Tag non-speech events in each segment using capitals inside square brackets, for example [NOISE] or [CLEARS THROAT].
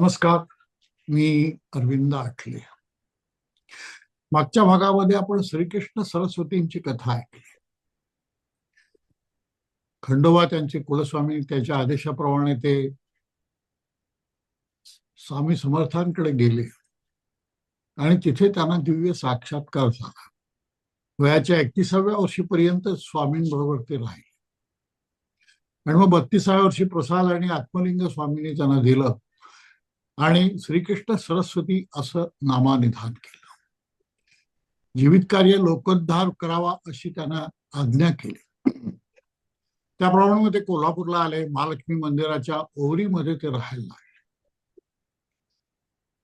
नमस्कार मी अरविंद आठले. मागच्या भागामध्ये आपण श्रीकृष्ण सरस्वतींची कथा ऐकली. खंडोबा त्यांचे कुलस्वामी त्याच्या आदेशाप्रमाणे ते स्वामी समर्थांकडे गेले. आणि तिथे त्यांना दिव्य साक्षात्कार झाला. वयाच्या एकतीसाव्या वर्षीपर्यंत स्वामींबरोबर ते राहिले. आणि मग बत्तीसाव्या वर्षी प्रसाद आणि आत्मलिंग स्वामींनी त्यांना दिलं. आणि श्रीकृष्ण सरस्वती असं नामानिधान केलं. जीवित कार्य लोकोद्धार करावा अशी त्यांना आज्ञा केली. त्याप्रमाणे ते कोल्हापूरला आले महालक्ष्मी मंदिराच्या ओवरीमध्ये ते राहायला लागले.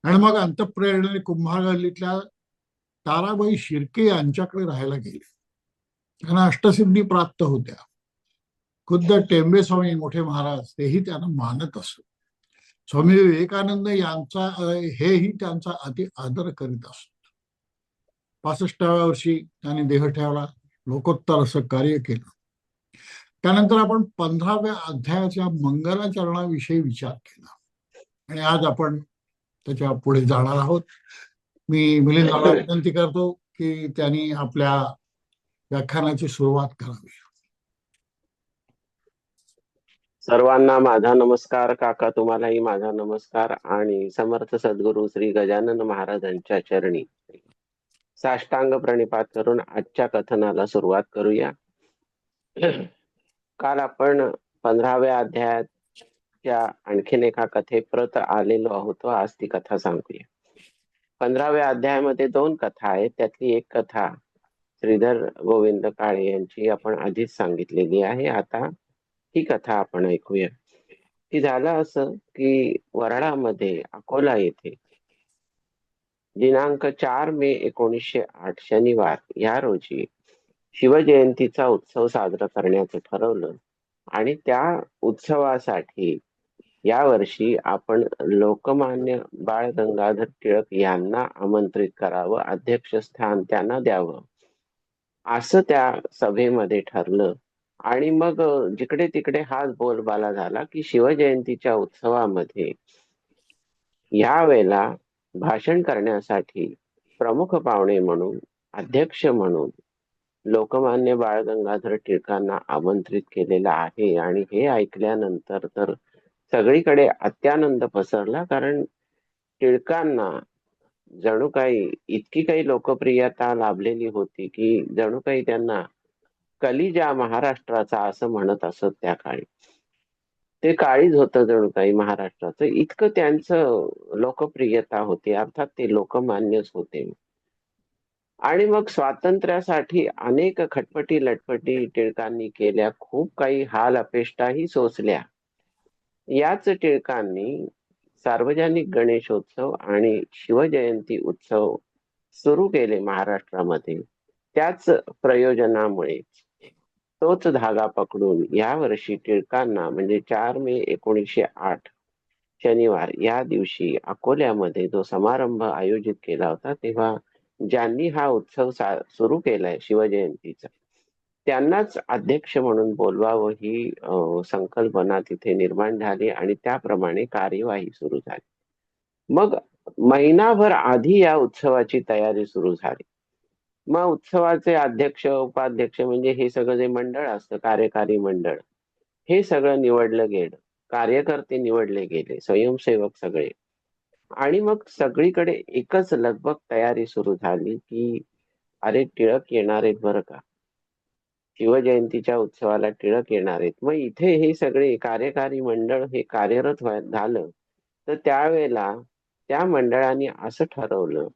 आणि मग अंतप्रेरणे कुंभारगल्लीतल्या ताराबाई शिर्के यांच्याकडे राहायला गेले. त्यांना अष्टसिद्धी प्राप्त होत्या. खुद्द टेंबे स्वामी मोठे महाराज तेही त्यांना मानत असत. स्वामी विवेकानंद यांचा हेही त्यांचा अति आदर करीत असत. पासष्टाव्या वर्षी त्यांनी देह ठेवला लोकोत्तर असं कार्य केलं. त्यानंतर आपण पंधराव्या अध्यायाच्या मंगलाचरणाविषयी विचार केला. आणि आज आपण त्याच्या पुढे जाणार आहोत. मी मिलिंदाला विनंती करतो की त्यांनी आपल्या व्याख्यानाची सुरुवात करावी. सर्वांना माझा नमस्कार काका तुम्हालाही माझा नमस्कार आणि समर्थ सद्गुरू श्री गजानन महाराजांच्या चरणी. साष्टांग प्रणिपात करून आजच्या कथनाला सुरुवात करूया. काल आपण पंधराव्या अध्यायाच्या आणखीन एका कथे प्रत आलेलो आहोत आज ती कथा सांगूया. पंधराव्या अध्यायामध्ये दोन कथा आहेत त्यातली एक कथा श्रीधर गोविंद काळे यांची आपण आधीच सांगितलेली आहे. आता ही कथा आपण ऐकूया. की झालं असं की वराडामध्ये अकोला येथे दिनांक चार मे एकोणीसशे आठ शनिवार या रोजी शिवजयंतीचा उत्सव साजरा करण्याचं ठरवलं आणि त्या उत्सवासाठी यावर्षी आपण लोकमान्य बाळ गंगाधर टिळक यांना आमंत्रित करावं अध्यक्षस्थान त्यांना द्यावं असं त्या सभेमध्ये ठरलं. आणि मग जिकडे तिकडे हाच बोलबाला झाला की शिवजयंतीच्या उत्सवामध्ये यावेळेला भाषण करण्यासाठी प्रमुख पाहुणे म्हणून अध्यक्ष म्हणून लोकमान्य बाळ गंगाधर टिळकांना आमंत्रित केलेलं आहे. आणि हे ऐकल्यानंतर तर सगळीकडे अत्यानंद पसरला कारण टिळकांना जणू काही इतकी काही लोकप्रियता लाभलेली होती की जणू काही त्यांना कलिजा महाराष्ट्राचा असं म्हणत असत त्या काळी. ते काळीच होतं जणू काही महाराष्ट्राचं. इतकं त्यांचं लोकप्रियता होती. अर्थात ते लोकमान्यच होते. आणि मग स्वातंत्र्यासाठी अनेक खटपटी लटपटी टिळकांनी केल्या. खूप काही हाल अपेष्टाही सोसल्या. याच टिळकांनी सार्वजनिक गणेशोत्सव आणि शिवजयंती उत्सव सुरू केले महाराष्ट्रामध्ये. त्याच प्रयोजनामुळे तोच धागा पकडून या वर्षी टिळकांना म्हणजे चार मे एकोणीसशे आठ शनिवार या दिवशी अकोल्यामध्ये जो समारंभ आयोजित केला होता तेव्हा ज्यांनी हा उत्सव सुरू केलाय शिवजयंतीचा त्यांनाच अध्यक्ष म्हणून बोलवावं ही संकल्पना तिथे निर्माण झाली आणि त्याप्रमाणे कार्यवाही सुरू झाली. मग महिनाभर आधी या उत्सवाची तयारी सुरू झाली. मग उत्सवाचे अध्यक्ष उपाध्यक्ष म्हणजे हे सगळं जे मंडळ असतं कार्यकारी मंडळ हे सगळं निवडलं गेलं. कार्यकर्ते निवडले गेले स्वयंसेवक सगळे. आणि मग सगळीकडे एकच लगबग तयारी सुरू झाली की अरे टिळक येणार आहेत बरं का? शिवजयंतीच्या उत्सवाला टिळक येणार आहेत. मग इथे हे सगळे कार्यकारी मंडळ हे कार्यरत झालं. तर त्यावेळेला त्या मंडळाने असं ठरवलं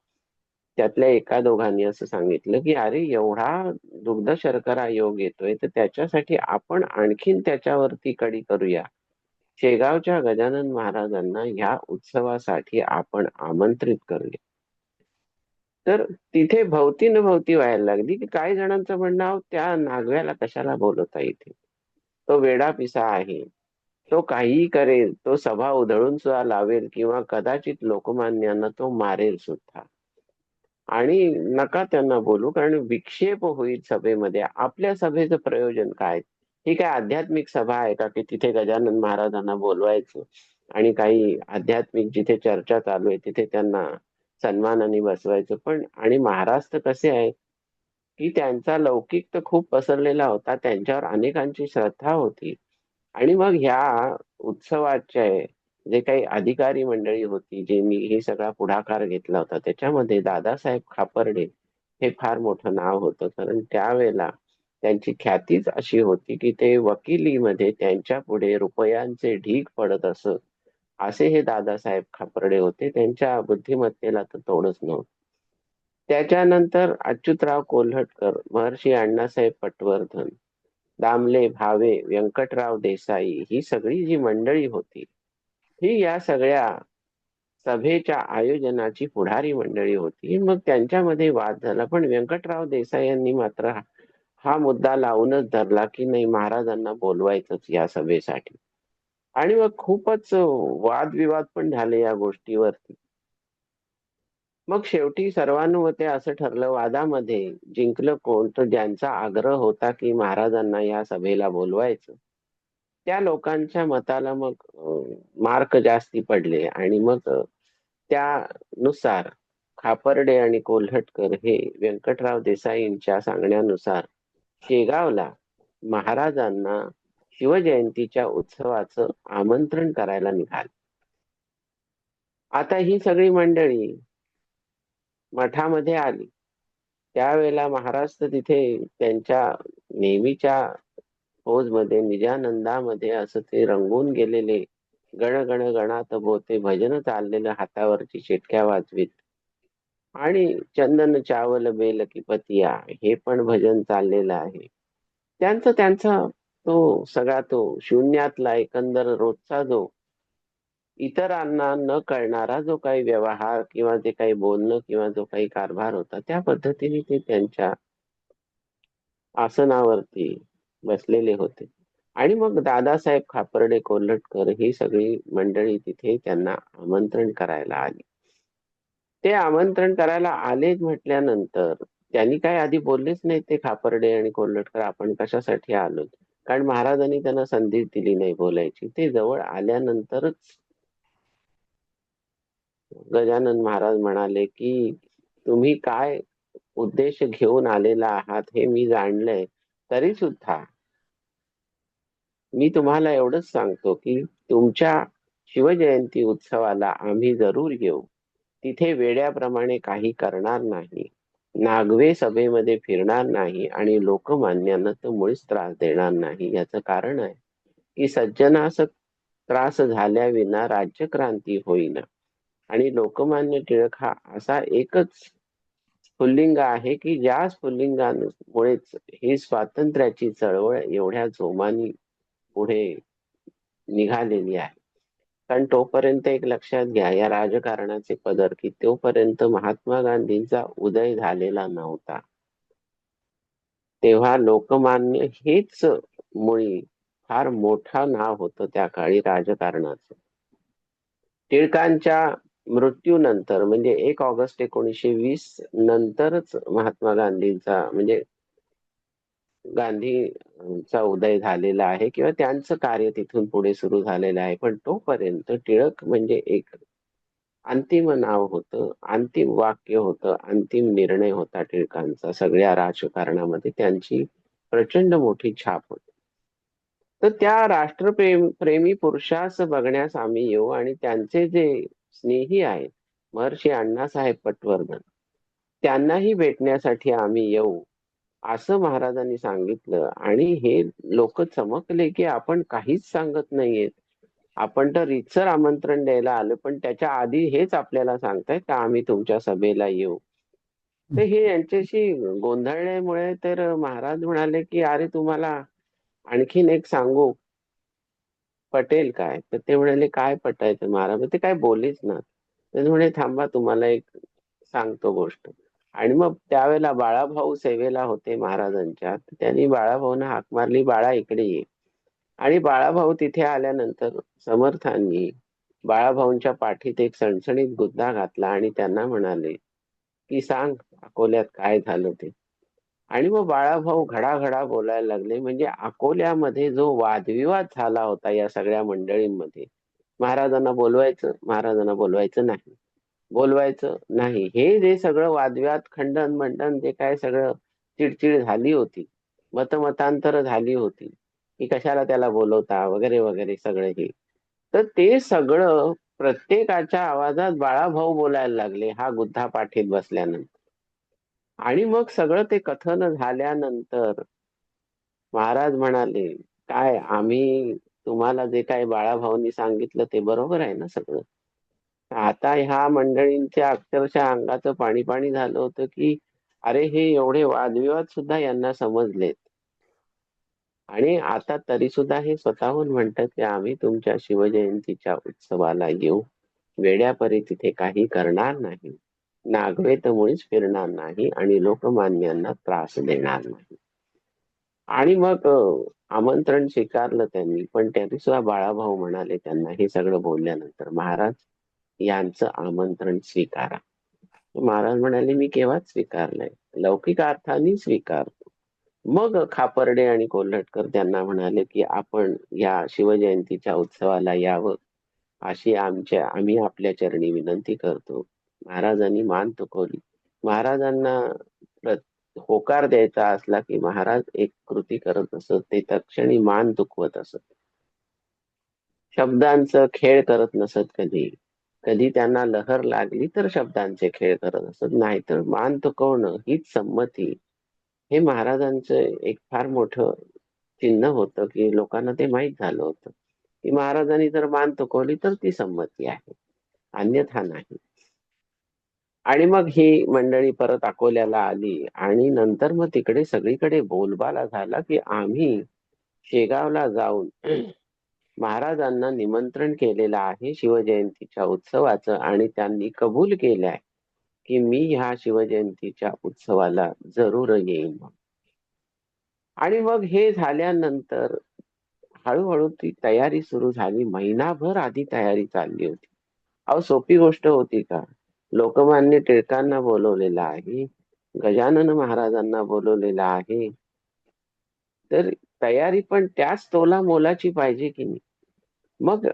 त्यातल्या एका दोघांनी असं सांगितलं की अरे एवढा दुग्ध शर्करा योग येतोय तर त्याच्यासाठी आपण आणखीन त्याच्यावरती कडी करूया. शेगावच्या गजानन महाराजांना ह्या उत्सवासाठी आपण आमंत्रित करूया. तर तिथे भवती न भवती व्हायला लागली की काही जणांचं म्हणणं त्या नागव्याला कशाला बोलवता इथे? तो वेडा पिसा आहे. तो काहीही करेल तो सभा उधळून सुद्धा लावेल किंवा कदाचित लोकमान्यांना तो मारेल सुद्धा. आणि नका त्यांना बोलू कारण विक्षेप होईल सभेमध्ये. आपल्या सभेचं प्रयोजन काय? ही काय आध्यात्मिक सभा आहे का की तिथे गजानन महाराजांना बोलवायचं आणि काही आध्यात्मिक जिथे चर्चा चालू आहे तिथे त्यांना सन्मानाने बसवायचं? पण आणि महाराज तर कसे आहे की त्यांचा लौकिक तर खूप पसरलेला होता त्यांच्यावर अनेकांची श्रद्धा होती. आणि मग ह्या उत्सवाचे जे काही अधिकारी मंडळी होती जे मी हे सगळा पुढाकार घेतला होता त्याच्यामध्ये दादासाहेब खापर्डे हे फार मोठं नाव होतं. कारण त्यावेळेला त्यांची ख्यातीच अशी होती की ते वकिलीमध्ये त्यांच्या पुढे रुपयांचे ढीग पडत असत. असे हे दादासाहेब खापर्डे होते. त्यांच्या बुद्धिमत्तेला तर तोडच नव्हतं. त्याच्यानंतर अच्युतराव कोल्हटकर महर्षी अण्णासाहेब पटवर्धन दामले भावे व्यंकटराव देसाई ही सगळी जी मंडळी होती ही या सगळ्या सभेच्या आयोजनाची पुढारी मंडळी होती. मग त्यांच्यामध्ये वाद झाला. पण व्यंकटराव देसाई यांनी मात्र हा- मुद्दा लावूनच धरला की नाही महाराजांना बोलवायचंच या सभेसाठी. आणि मग खूपच वादविवाद पण झाले या गोष्टीवरती. मग शेवटी सर्वानुमते असं ठरलं वादामध्ये जिंकलं कोण? तर ज्यांचा आग्रह होता की महाराजांना या सभेला बोलवायचं. त्या लोकांच्या मताला मग मार्क जास्ती पडले आणि मग त्यानुसार खापर्डे आणि कोल्हटकर हे व्यंकटराव देसाईंच्या सांगण्यानुसार शेगावला महाराजांना शिवजयंतीच्या उत्सवाचं आमंत्रण करायला निघाले. आता ही सगळी मंडळी मठामध्ये आली. त्यावेळेला महाराज तर तिथे त्यांच्या नेहमीच्या मध्ये निजानंदामध्ये असं ते रंगून गेलेले गण गण गणात बोते भजन चाललेलं हातावरची चिटक्या वाजवीत. आणि चंदन चावल बेल की पतिया हे पण भजन चाललेलं आहे. त्यांचा त्यांचा तो सगळा तो शून्यातला एकंदर रोजचा जो इतरांना न कळणारा जो काही व्यवहार किंवा जे काही बोलणं किंवा जो काही कारभार होता त्या पद्धतीने ते त्यांच्या आसनावरती बसलेले होते. आणि मग दादासाहेब खापर्डे कोल्हटकर ही सगळी मंडळी तिथे त्यांना आमंत्रण करायला आली. ते आमंत्रण करायला आले म्हटल्यानंतर त्यांनी काय आधी बोललेच नाही ते खापर्डे आणि कोल्हटकर आपण कशासाठी आलो? कारण महाराजांनी त्यांना संधी दिली नाही बोलायची. ते जवळ आल्यानंतरच गजानन महाराज म्हणाले की तुम्ही काय उद्देश घेऊन आलेला आहात हे मी जाणलंय. तरी सुद्धा मी तुम्हाला एवढंच सांगतो की तुमच्या शिवजयंती उत्सवाला आम्ही जरूर येऊ. तिथे वेड्याप्रमाणे काही करणार नाही. नागवे सभेमध्ये फिरणार नाही आणि लोकमान्यांना तर मुळीच त्रास देणार नाही याचं कारण आहे की सज्जनास त्रास झाल्याविना राज्यक्रांती होईना. आणि लोकमान्य टिळक हा असा एकच स्फुल्लिंग आहे की ज्या स्फुल्लिंगामुळेच ही स्वातंत्र्याची चळवळ एवढ्या जोमानी पुढे निघालेली आहे. कारण तोपर्यंत एक लक्षात घ्या या राजकारणाचे पदर की तोपर्यंत महात्मा गांधींचा उदय झालेला नव्हता. तेव्हा लोकमान्य हेच मुळी फार मोठा नाव होतं त्या काळी राजकारणाचं. टिळकांच्या मृत्यूनंतर म्हणजे एक ऑगस्ट एकोणीसशे वीस नंतरच महात्मा गांधींचा म्हणजे गांधीचा उदय झालेला आहे किंवा त्यांचं कार्य तिथून पुढे सुरू झालेलं आहे. पण तोपर्यंत टिळक म्हणजे एक अंतिम नाव होतं अंतिम वाक्य होतं अंतिम निर्णय होता टिळकांचा. सगळ्या राजकारणामध्ये त्यांची प्रचंड मोठी छाप होती. तर त्या राष्ट्रप्रेम प्रेमी पुरुषास बघण्यास आम्ही येऊ आणि त्यांचे जे स्नेही आहेत. महर्षी अण्णासाहेब पटवर्धन. त्यांनाही भेटण्यासाठी आम्ही येऊ असं महाराजांनी सांगितलं. आणि हे लोक चमकले की आपण काहीच सांगत नाहीयेत. आपण तर रितसर आमंत्रण द्यायला आलो पण त्याच्या आधी हेच आपल्याला सांगतायत का आम्ही तुमच्या सभेला येऊ? तर हे यांच्याशी गोंधळल्यामुळे तर महाराज म्हणाले की अरे तुम्हाला आणखीन एक सांगू पटेल काय? तर ते म्हणाले काय पटायचं महाराज ते काय बोलीच ना. ते म्हणे थांबा तुम्हाला एक सांगतो गोष्ट. आणि मग त्यावेळेला बाळाभाऊ सेवेला होते महाराजांच्या. तर त्यांनी बाळाभाऊना हाक मारली बाळा इकडे ये. आणि बाळाभाऊ तिथे आल्यानंतर समर्थांनी बाळाभाऊंच्या पाठीत एक सणसणीत गुद्दा घातला आणि त्यांना म्हणाले की सांग अकोल्यात काय झालं ते? आणि मग बाळाभाऊ घडाघडा बोलायला लागले. म्हणजे अकोल्यामध्ये जो वादविवाद झाला होता या सगळ्या मंडळींमध्ये महाराजांना बोलवायचं महाराजांना बोलवायचं नाही. बोलवायचं नाही. हे जे सगळं वादविवाद खंडन मंडन जे काय सगळं चिडचिड झाली होती मतमतांतर झाली होती की कशाला त्याला बोलवता वगैरे वगैरे सगळं हे. तर ते सगळं प्रत्येकाच्या आवाजात बाळाभाऊ बोलायला लागले हा गुद्धा पाठीत बसल्यानंतर. आणि मग सगळं ते कथन झाल्यानंतर महाराज म्हणाले काय आम्ही तुम्हाला जे काय बाळाभाऊनी सांगितलं ते बरोबर आहे ना सगळं? आता ह्या मंडळींच्या अक्षरशः अंगाचं पाणी पाणी झालं होतं की अरे हे एवढे वादविवाद सुद्धा यांना समजलेत. आणि आता तरी सुद्धा हे स्वतःहून म्हणतात की आम्ही तुमच्या शिवजयंतीच्या उत्सवाला येऊ. वेड्यापरी तिथे काही करणार नाही. नागवेत मुळीच फिरणार नाही आणि लोकमान्यांना त्रास देणार नाही. आणि मग आमंत्रण स्वीकारलं त्यांनी पण त्या सुद्धा बाळाभाऊ म्हणाले त्यांना हे सगळं बोलल्यानंतर महाराज यांचं आमंत्रण स्वीकारा. महाराज म्हणाले मी केव्हाच स्वीकारलंय? लौकिक अर्थाने स्वीकारतो. मग खापर्डे आणि कोल्हटकर त्यांना म्हणाले की आपण या शिवजयंतीच्या उत्सवाला यावं. अशी आमच्या आम्ही आपल्या चरणी विनंती करतो. महाराजांनी मान तुकवली. महाराजांना होकार द्यायचा असला की महाराज एक कृती करत असत ते तक्षणी मान दुखवत असत. शब्दांचं खेळ करत नसत कधी. कधी त्यांना लहर लागली तर शब्दांचे खेळ करत असत. नाहीतर मान तुकवणं हीच संमती. हे महाराजांचं एक फार मोठं चिन्ह होतं की लोकांना ते माहीत झालं होतं. की महाराजांनी जर मान तुकवली तर ती संमती आहे. अन्यथा नाही. आणि मग ही मंडळी परत अकोल्याला आली आणि नंतर मग तिकडे सगळीकडे बोलबाला झाला की आम्ही शेगावला जाऊन [CLEARS THROAT] महाराजांना निमंत्रण केलेलं आहे शिवजयंतीच्या उत्सवाचं आणि त्यांनी कबूल केलं आहे की मी ह्या शिवजयंतीच्या उत्सवाला जरूर येईन आणि मग हे झाल्यानंतर हळूहळू ती तयारी सुरू झाली. महिनाभर आधी तयारी चालली होती. अहो सोपी गोष्ट होती का? लोकमान्य टिळकांना बोलवलेलं आहे गजानन महाराजांना बोलवलेलं आहे. तर तयारी पण त्याच तोला मोलाची पाहिजे की नाही? मग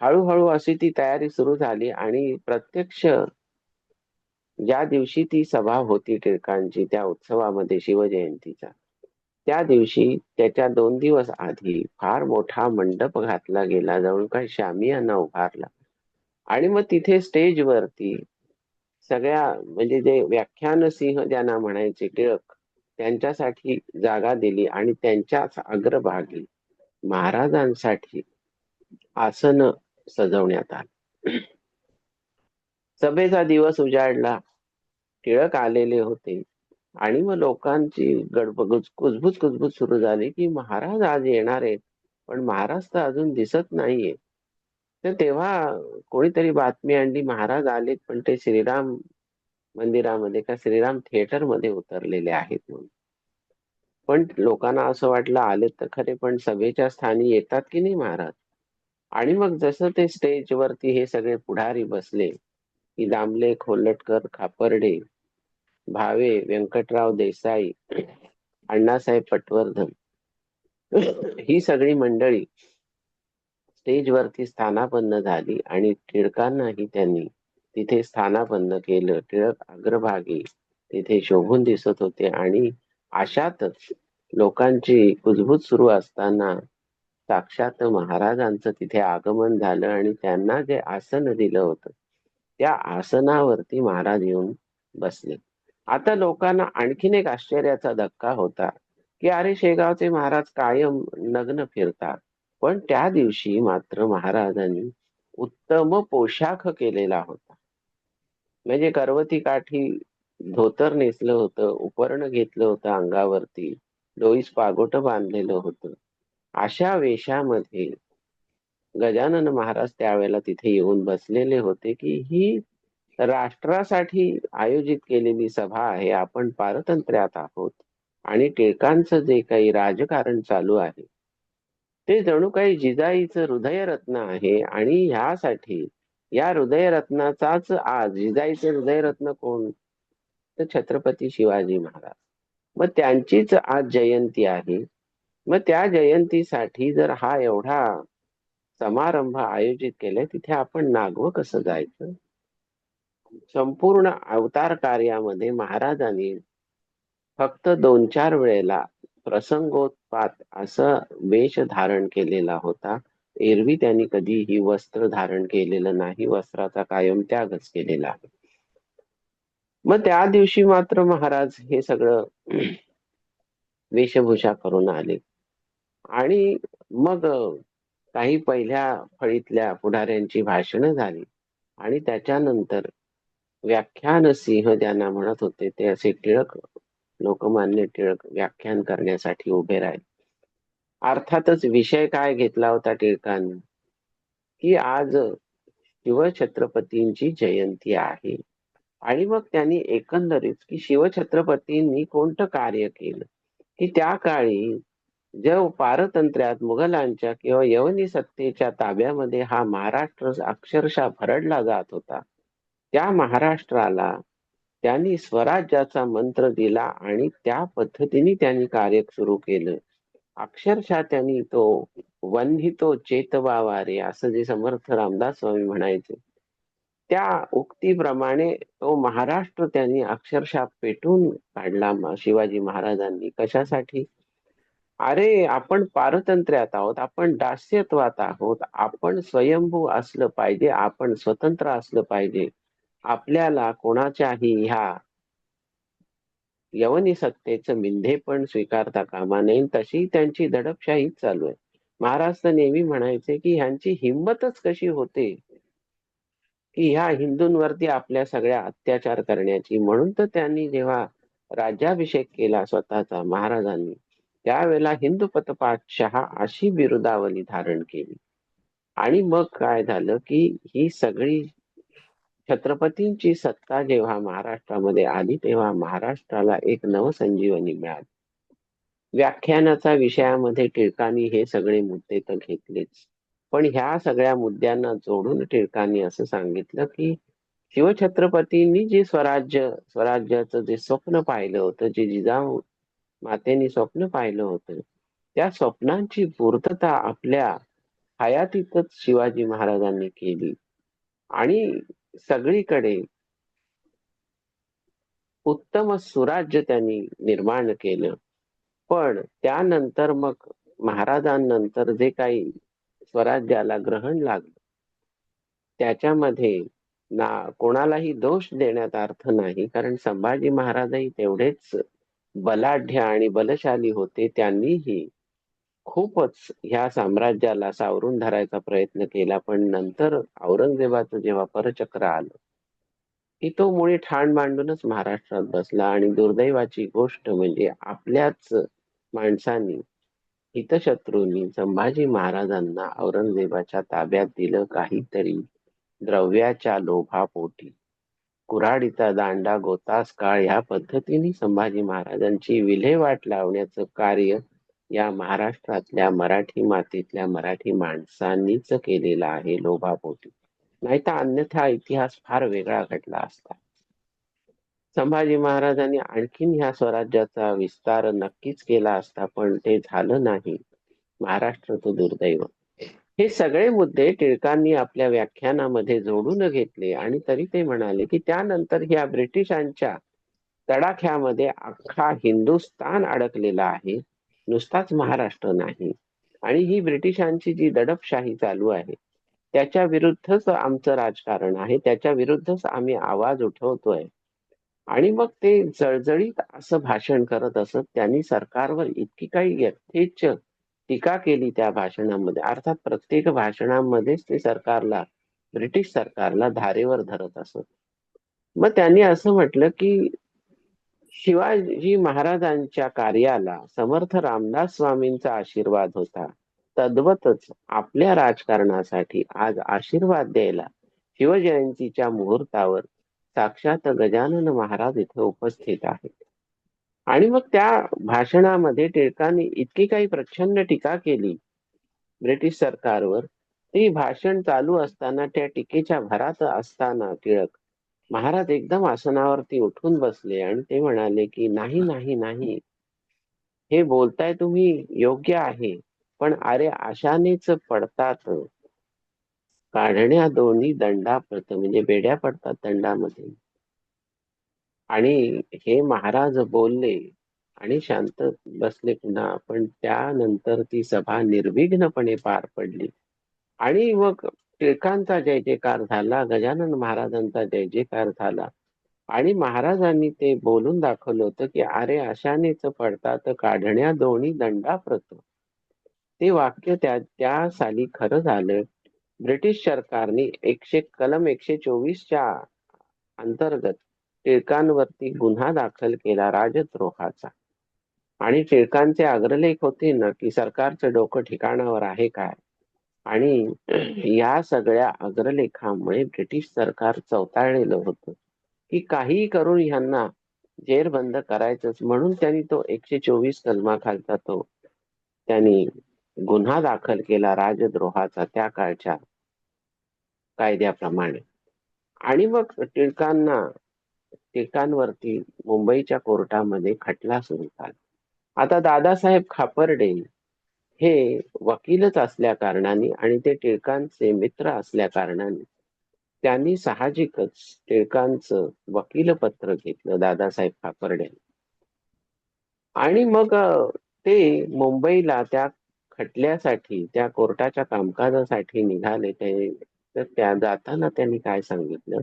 हळूहळू अशी ती तयारी सुरू झाली आणि प्रत्यक्ष ज्या दिवशी ती सभा होती टिळकांची त्या उत्सवामध्ये शिवजयंतीचा त्या दिवशी त्याच्या दोन दिवस आधी फार मोठा मंडप घातला गेला जवळ काय शामियाना उभारला. आणि मग तिथे स्टेजवरती सगळ्या म्हणजे जे व्याख्यान सिंह ज्यांना म्हणायचे टिळक त्यांच्यासाठी जागा दिली आणि त्यांच्याच अग्रभागी महाराजांसाठी आसन सजवण्यात आली. सभेचा दिवस उजाडला. टिळक आलेले होते. आणि मग लोकांची गडबगुज कुजबुज कुजबुज सुरू झाली की महाराज आज येणार आहेत. पण महाराज तर अजून दिसत नाहीये. तर तेव्हा कोणीतरी बातमी आणली महाराज आलेत पण ते श्रीराम मंदिरामध्ये का श्रीराम थिएटरमध्ये उतरलेले आहेत म्हणून. पण लोकांना असं वाटलं आले तर खरे पण सभेच्या स्थानी येतात की नाही महाराज? आणि मग जसं ते स्टेजवरती हे सगळे पुढारी बसले की दामले खोलटकर खापर्डे भावे व्यंकटराव देसाई अण्णासाहेब पटवर्धन ही सगळी मंडळी स्टेजवरती स्थानापन्न झाली आणि टिळकांनाही त्यांनी तिथे स्थानापन्न केलं. टिळक अग्रभागी तिथे शोभून दिसत होते आणि अशातच लोकांची कुजबूज सुरू असताना साक्षात महाराजांचं तिथे आगमन झालं आणि त्यांना जे आसन दिलं होतं त्या आसनावरती महाराज येऊन बसले. आता लोकांना आणखीन एक आश्चर्याचा धक्का होता की अरे शेगावचे महाराज कायम नग्न फिरतात. पण त्या दिवशी मात्र महाराजांनी उत्तम पोशाख केलेला होता. म्हणजे करवती काठी धोतर नेसलं होतं उपरण घेतलं होतं अंगावरती डोईस पागोट बांधलेलं होतं. अशा वेशामध्ये गजानन महाराज त्यावेळेला तिथे येऊन बसलेले होते की ही राष्ट्रासाठी आयोजित केलेली सभा आहे आपण पारतंत्र्यात आहोत आणि टिळकांचं जे काही राजकारण चालू आहे ते जणू काही जिजाईचं हृदयरत्न आहे आणि ह्यासाठी या हृदयरत्नाचाच आज जिजाईचे हृदयरत्न कोण? तर छत्रपती शिवाजी महाराज. मग त्यांचीच आज जयंती आहे. मग त्या जयंतीसाठी जर हा एवढा समारंभ आयोजित केलाय तिथे आपण नागवं कसं जायचं? संपूर्ण अवतार कार्यामध्ये महाराजांनी फक्त दोन चार वेळेला प्रसंगोत्पात असं वेश धारण केलेला होता. एरवी त्यांनी कधीही वस्त्र धारण केलेलं नाही वस्त्राचा कायम त्यागच केलेला. आहे मग त्या दिवशी मात्र महाराज हे सगळं [CLEARS THROAT] वेशभूषा करून आले. आणि मग काही पहिल्या फळीतल्या पुढाऱ्यांची भाषणं झाली. आणि त्याच्यानंतर व्याख्यान सिंह ज्यांना म्हणत होते ते असे टिळक लोकमान्य टिळक व्याख्यान करण्यासाठी उभे राहिले. अर्थातच विषय काय घेतला होता टिळकांनी? की आज शिवछत्रपतींची जयंती आहे. आणि मग त्यांनी एकंदरीत की शिवछत्रपतींनी कोणतं कार्य केलं? की त्या काळी जेव्हा पारतंत्र्यात मुघलांच्या किंवा यवनी सत्तेच्या ताब्यामध्ये हा महाराष्ट्र अक्षरशः भरडला जात होता त्या महाराष्ट्राला त्यांनी स्वराज्याचा मंत्र दिला आणि त्या पद्धतीने त्यांनी कार्य सुरू केलं. अक्षरशः त्यांनी तो वन्हितो चेतवा वारे असं जे समर्थ रामदास स्वामी म्हणायचे त्या उक्तीप्रमाणे तो महाराष्ट्र त्यांनी अक्षरशः पेटून काढला शिवाजी महाराजांनी. कशासाठी? अरे आपण पारतंत्र्यात आहोत आपण दास्यत्वात आहोत आपण स्वयंभू असलं पाहिजे आपण स्वतंत्र असलं पाहिजे. आपल्याला कोणाच्याही ह्या यवनी सत्तेचं मिंधे पण स्वीकारता कामा नये. तशी त्यांची दडपशाहीच चालू आहे. महाराज तर नेहमी म्हणायचे की ह्यांची हिंमतच कशी होते? की ह्या हिंदूंवरती आपल्या सगळ्या अत्याचार करण्याची. म्हणून तर त्यांनी जेव्हा राज्याभिषेक केला स्वतःचा महाराजांनी त्यावेळेला हिंदू पतपाठशहा अशी बिरुदावली धारण केली. आणि मग काय झालं की ही सगळी छत्रपतींची सत्ता जेव्हा महाराष्ट्रामध्ये आली तेव्हा महाराष्ट्राला एक नवसंजीवनी मिळाली. व्याख्यानाचा विषयामध्ये टिळकांनी हे सगळे मुद्दे तर घेतलेच. पण ह्या सगळ्या मुद्द्यांना जोडून टिळकांनी असं सांगितलं की शिवछत्रपतींनी जे स्वराज्य स्वराज्याचं जे स्वप्न पाहिलं होतं जे जिजाऊ मातेनी स्वप्न पाहिलं होतं त्या स्वप्नांची पूर्तता आपल्या हयातीतच शिवाजी महाराजांनी केली. आणि सगळीकडे उत्तम सुराज्य त्यांनी निर्माण केलं. पण त्यानंतर मग महाराजांनंतर जे काही स्वराज्याला ग्रहण लागलं त्याच्यामध्ये ना कोणालाही दोष देण्यात अर्थ नाही कारण संभाजी महाराजही तेवढेच बलाढ्य आणि बलशाली होते त्यांनीही खूपच ह्या साम्राज्याला सावरून धरायचा प्रयत्न केला पण नंतर औरंगजेबाचं जेव्हा परचक्र आलं की तो मुळी ठाण मांडूनच महाराष्ट्रात बसला आणि दुर्दैवाची गोष्ट म्हणजे आपल्याच माणसांनी हितशत्रूंनी संभाजी महाराजांना औरंगजेबाच्या ताब्यात दिलं काहीतरी द्रव्याच्या लोभापोटी. कुऱ्हाडीचा दांडा गोतास काळ ह्या पद्धतीने संभाजी महाराजांची विल्हेवाट लावण्याचं कार्य या महाराष्ट्रातल्या मराठी मातीतल्या मराठी माणसांनीच केलेला आहे लोभापोटी. नाही तर अन्यथा इतिहास फार वेगळा घडला असता. संभाजी महाराजांनी आणखीन ह्या स्वराज्याचा विस्तार नक्कीच केला असता पण ते झालं नाही. महाराष्ट्राचं दुर्दैव. हे सगळे मुद्दे टिळकांनी आपल्या व्याख्यानामध्ये जोडून घेतले आणि तरी ते म्हणाले की त्यानंतर ह्या ब्रिटिशांच्या तडाख्यामध्ये अख्खा हिंदुस्थान अडकलेला आहे. नुसताच महाराष्ट्र नाही. आणि ही ब्रिटिशांची जी दडपशाही चालू आहे त्याच्या विरुद्धच आमचं राजकारण आहे त्याच्या विरुद्धच आम्ही आवाज उठवतोय. आणि मग ते जळजळीत असं भाषण करत असत त्यांनी सरकारवर इतकी काही यथेच्छ टीका केली त्या भाषणामध्ये. अर्थात प्रत्येक भाषणामध्येच ते सरकारला ब्रिटिश सरकारला धारेवर धरत असत. मग त्यांनी असं म्हटलं की शिवाजी महाराजांच्या कार्याला समर्थ रामदास स्वामींचा आशीर्वाद होता. तद्वतच आपल्या राजकारणासाठी आज आशीर्वाद द्यायला शिवजयंतीच्या मुहूर्तावर साक्षात गजानन महाराज इथे उपस्थित आहेत. आणि मग त्या भाषणामध्ये टिळकांनी इतकी काही प्रचंड टीका केली ब्रिटिश सरकारवर. ती भाषण चालू असताना त्या टीकेच्या भरात असताना टिळक महाराज एकदम आसनावरती उठून बसले आणि ते म्हणाले की नाही नाही नाही. हे बोलताय तुम्ही योग्य आहे पण अरे आशानेच पडतात. काढण्या दोन्ही दंडा पडत म्हणजे बेड्या पडतात दंडामध्ये. आणि हे महाराज बोलले आणि शांत बसले पुन्हा. पण त्यानंतर ती सभा निर्विघ्नपणे पार पडली. आणि मग टिळकांचा जय जयकार झाला गजानन महाराजांचा जय जयकार झाला. आणि महाराजांनी ते बोलून दाखवलं होतं की अरे अशानेच पडतात काढण्या दोन्ही दंडाप्रत. ते वाक्य त्या त्या साली खरं झालं. ब्रिटिश सरकारने एकशे कलम एकशे चोवीसच्या अंतर्गत टिळकांवरती गुन्हा दाखल केला राजद्रोहाचा. आणि टिळकांचे अग्रलेख होते ना की सरकारचं डोकं ठिकाणावर आहे काय? आणि या सगळ्या अग्रलेखामुळे ब्रिटिश सरकार चौताळलेलं होतं की काहीही करून ह्यांना जेरबंद करायचंच. म्हणून त्यांनी तो एकशे चोवीस कलमाखालचा तो त्यांनी गुन्हा दाखल केला राजद्रोहाचा त्या काळच्या कायद्याप्रमाणे. आणि मग टिळकांना टिळकांवरती मुंबईच्या कोर्टामध्ये खटला सुरू झाला. आता दादासाहेब खापर्डे हे वकीलच असल्या कारणाने आणि ते टिळकांचे मित्र असल्या कारणाने त्यांनी साहजिकच टिळकांचं वकीलपत्र घेतलं दादासाहेब खापर्डे आणि मग ते मुंबईला त्या खटल्यासाठी त्या कोर्टाच्या कामकाजासाठी निघाले ते तर त्या जाताना त्यांनी काय सांगितलं?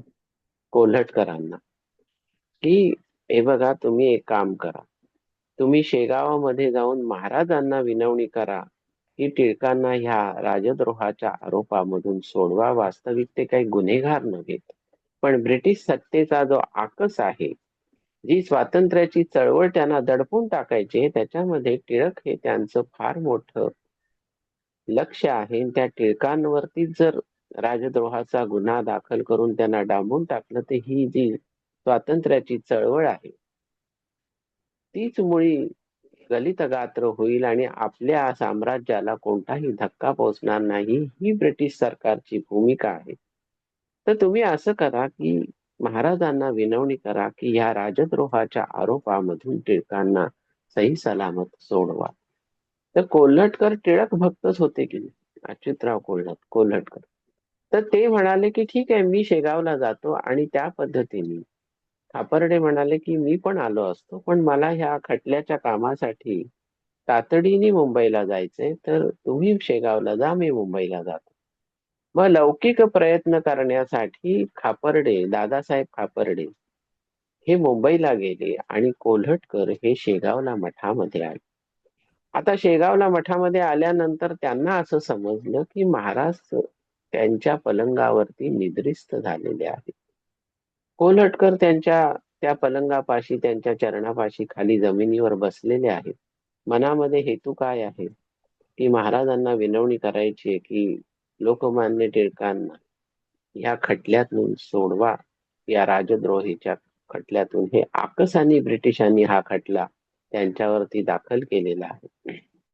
कोल्हटकरांना की हे बघा तुम्ही एक काम करा. तुम्ही शेगावामध्ये जाऊन महाराजांना विनवणी करा. की टिळकांना ह्या राजद्रोहाच्या आरोपामधून सोडवा. वास्तविक ते काही गुन्हेगार नव्हेत पण ब्रिटिश सत्तेचा जो आकस आहे जी स्वातंत्र्याची चळवळ त्यांना दडपून टाकायची त्याच्यामध्ये टिळक हे त्यांचं फार मोठं लक्ष आहे. त्या टिळकांवरती जर राजद्रोहाचा गुन्हा दाखल करून त्यांना डांबून टाकलं तर ही जी स्वातंत्र्याची चळवळ आहे तीच मुळी गलित गात्र होईल आणि आपल्या साम्राज्याला कोणताही धक्का पोहोचणार नाही ही ब्रिटिश सरकारची भूमिका आहे. तर तुम्ही असं करा की महाराजांना विनवणी करा की ह्या राजद्रोहाच्या आरोपामधून टिळकांना सही सलामत सोडवा. तर कोल्हटकर टिळक भक्तच होते की नाही? अच्युतराव कोल्हट कोल्हटकर. तर ते म्हणाले की ठीक आहे मी शेगावला जातो आणि त्या पद्धतीने खापर्डे म्हणाले की मी पण आलो असतो पण मला ह्या खटल्याच्या कामासाठी तातडीने मुंबईला जायचंय तर तुम्ही शेगावला जा मी मुंबईला जातो. मग लौकिक प्रयत्न करण्यासाठी खापर्डे दादासाहेब खापर्डे हे मुंबईला गेले आणि कोल्हटकर हे शेगावला मठामध्ये आले. आता शेगावला मठामध्ये आल्यानंतर त्यांना असं समजलं की महाराज त्यांच्या पलंगावरती निद्रिस्त झालेले आहेत. कोल्हटकर त्यांच्या त्या पलंगापाशी त्यांच्या चरणापाशी खाली जमिनीवर बसलेले आहेत. मनामध्ये हेतू काय आहे? की महाराजांना विनवणी करायची आहे की लोकमान्य टिळकांना ह्या खटल्यातून सोडवा या राजद्रोहीच्या खटल्यातून. हे आकसाने ब्रिटिशांनी हा खटला त्यांच्यावरती दाखल केलेला आहे.